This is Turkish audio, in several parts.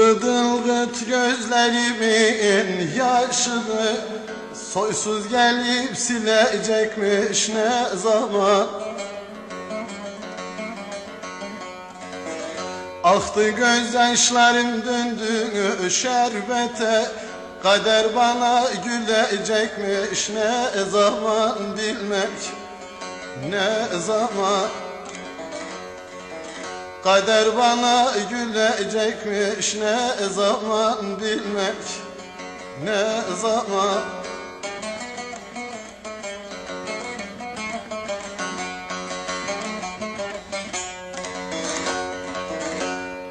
Ilgıt ılgıt gözlerimin yaşını Soysuz gelip silecekmiş ne zaman? Aktı gözyaşlarım döndü şerbete Kader bana gülecekmiş ne zaman? Bilmek Ne zaman Kader bana gülecekmiş ne zaman bilmek Ne zaman?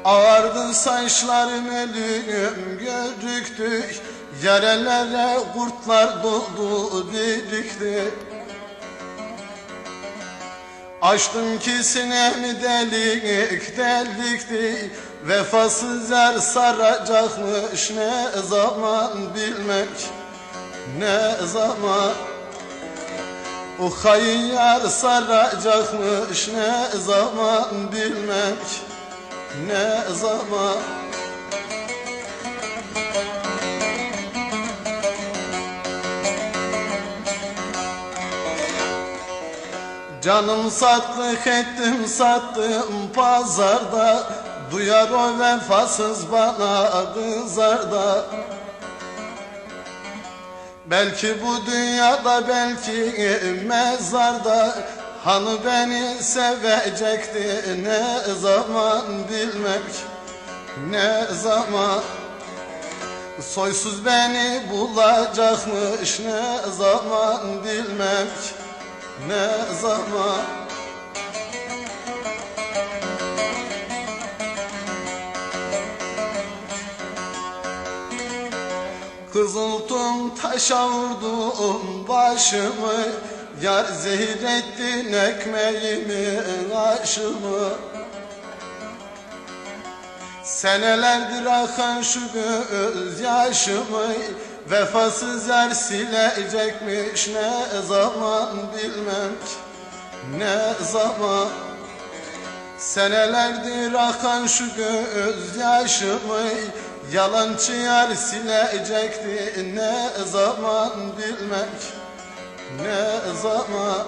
Ağardı saçlarım ölüm görüktü Yarelere kurtlar doldu birikti Açtım ki sinemi delik delikti Vefasız yer saracakmış ne zaman bilmek Ne zaman. O hain yar saracakmış ne zaman bilmek ne zaman Canım satlık ettim sattım pazarda. Duyar o vefasız bana kızar Belki bu dünyada belki mezarda. Hanı beni sevecekti ne zaman bilmek Ne zaman. Soysuz beni bulacakmış ne zaman bilmek Ne zaman? Kızıltım taşa vurdum başımı Yar zehir ettin ekmeğimi aşımı. Senelerdir akan şu gözyaşımı Vefasız yer silecekmiş ne zaman bilmek Ne zaman. Senelerdir akan şu gözyaşımı Yalancı yar silecekti ne zaman bilmek Ne zaman